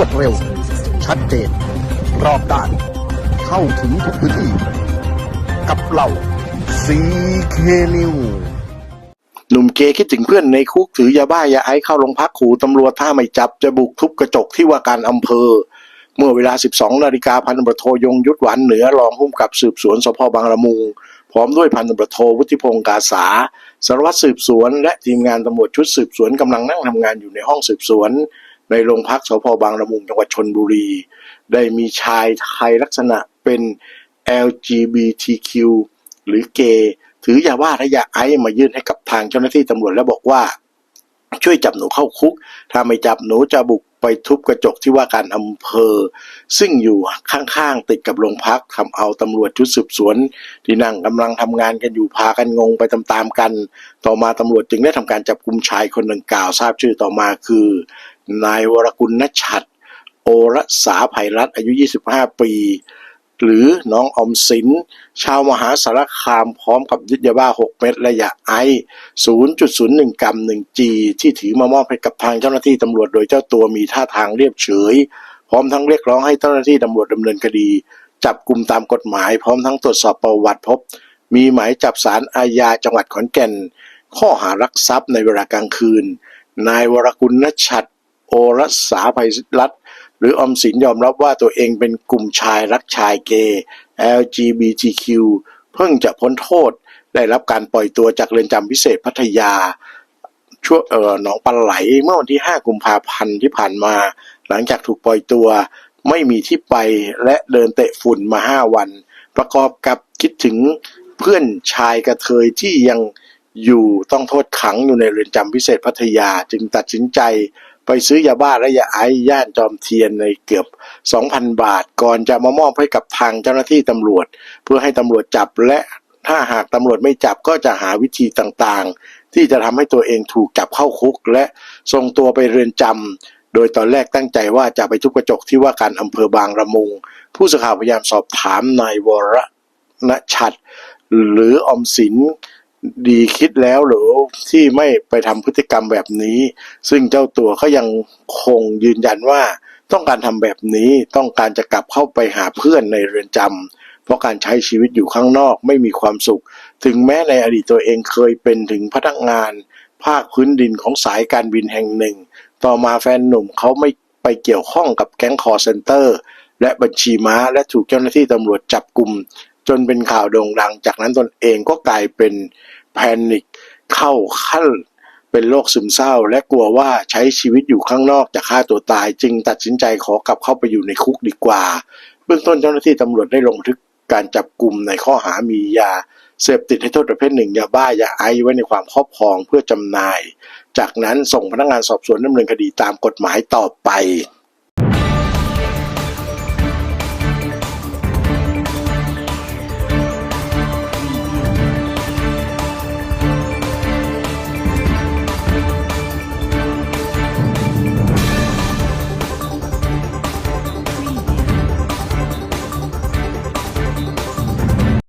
วดเร็ว ชัดเจน รอบด้าน เข้าถึงทุกพื้นที่ กับเราซีเคนิวหนุ่มเกคิดถึงเพื่อนในคุกถือยาบ้ายาไอซ์เข้าโรงพักขู่ตำรวจถ้าไม่จับจะบุกทุบกระจกที่ว่าการอำเภอ เมื่อเวลา 12 นาฬิกาพันตำรวจโทยงยุทธหวานเหนือรองผู้กำกับสืบสวนสพบางละมุง พร้อมด้วยพันตำรวจโทวุฒิพงศ์กาสาสารวัตรสืบสวน และทีมงานตำรวจชุดสืบสวนกำลังนั่งทำงานอยู่ในห้องสืบสวน ในโรงพักสพบางละมุงจังหวัดชนบุรี ได้มีชายไทยลักษณะเป็น LGBTQ หรือเกย์ถือยาบ้าและยาไอซ์มายื่นให้กับทางเจ้าหน้าที่ตำรวจแล้วบอกว่า ช่วยจับหนูเข้าคุก ถ้าไม่จับหนูจะบุกไปทุบกระจกที่ว่าการอำเภอ ซึ่งอยู่ข้างๆติดกับโรงพักทำเอาตำรวจชุดสืบสวน ที่นั่งกำลังทำงานกันอยู่พากันงงไปตามๆกัน ต่อมาตำรวจจึงได้ทำการจับกลุ่มชายคนดังกล่าวทราบชื่อต่อมาคือ นายวรกุลนชัดโอรสาไพรัตอายุ 25 ปี หรือน้องอมสิน ชาวมหาสารคามพร้อมกับยึดยาบ้า 6 เม็ดและยาไอซ์0.01 กรัม 1G ที่ถือมามอบให้กับทางเจ้าหน้าที่ตำรวจโดยเจ้าตัวมีท่าทางเรียบเฉย พร้อมทั้งเรียกร้องให้เจ้าหน้าที่ตำรวจดำเนินคดี จับกลุ่มตามกฎหมาย พร้อมทั้งตรวจสอบประวัติพบ มีหมายจับสารอาญาจังหวัดขอนแก่น ข้อหารักทรัพย์ในเวลากลางคืน นายวรกุลนชัด โอรสสาภัยรัตน์หรืออมสินยอมรับว่าตัวเองเป็นกลุ่มชายรักชายเกย์ LGBTQ เพิ่งจะพ้นโทษได้รับการปล่อยตัวจากเรือนจำพิเศษพัทยาช่วงเอ่อหนองปลาไหลเมื่อวันที่ 5 กุมภาพันธ์ที่ผ่านมา หลังจากถูกปล่อยตัว ไม่มีที่ไปและเดินเตะฝุ่นมา 5 วัน ประกอบกับคิดถึงเพื่อนชายกระเทยที่ยังอยู่ต้องโทษขังอยู่ในเรือนจำพิเศษพัทยาจึงตัดสินใจ ไปซื้อยาบ้าและยาไอซ์ย่านจอมเทียนในเกือบ 2,000 บาท ก่อนจะมามอบให้กับทางเจ้าหน้าที่ตำรวจ เพื่อให้ตำรวจจับและถ้าหากตำรวจไม่จับก็จะหาวิธีต่างๆ ที่จะทำให้ตัวเองถูกจับเข้าคุก และส่งตัวไปเรือนจำโดยตอนแรกตั้งใจว่าจะไปทุบกระจกที่ว่าการอำเภอบางละมุง ผู้สื่อข่าวพยายามสอบถามนายวรณชัดหรืออมสิน ดีคิดแล้วหรือที่ไม่ไปทำพฤติกรรมแบบนี้ ซึ่งเจ้าตัวเขายังคงยืนยันว่า ต้องการทำแบบนี้ต้องการจะกลับเข้าไปหาเพื่อนในเรือนจำเพราะการใช้ชีวิตอยู่ข้างนอกไม่มีความสุข ถึงแม้ในอดีตตัวเองเคยเป็นถึงพนักงาน ภาคพื้นดินของสายการบินแห่งหนึ่ง ต่อมาแฟนหนุ่มเขาไม่ไปเกี่ยวข้องกับแก๊งคอร์เซนเตอร์และบัญชีม้าและถูกเจ้าหน้าที่ตำรวจจับกลุ่ม จนเป็นข่าวโด่งดัง จากนั้นตนเองก็กลายเป็นแพนิคเข้าขั้นเป็นโรคซึมเศร้า และกลัวว่าใช้ชีวิตอยู่ข้างนอกจะฆ่าตัวตาย จึงตัดสินใจขอกลับเข้าไปอยู่ในคุกดีกว่า เบื้องต้นเจ้าหน้าที่ตำรวจได้ลงบันทึกการจับกลุ่มในข้อหามียาเสพติดให้โทษประเภทหนึ่งยาบ้ายาไอซ์ไว้ในความครอบครองเพื่อจำหน่าย จากนั้นส่งพนักงานสอบสวนดำเนินคดีตามกฎหมายต่อไป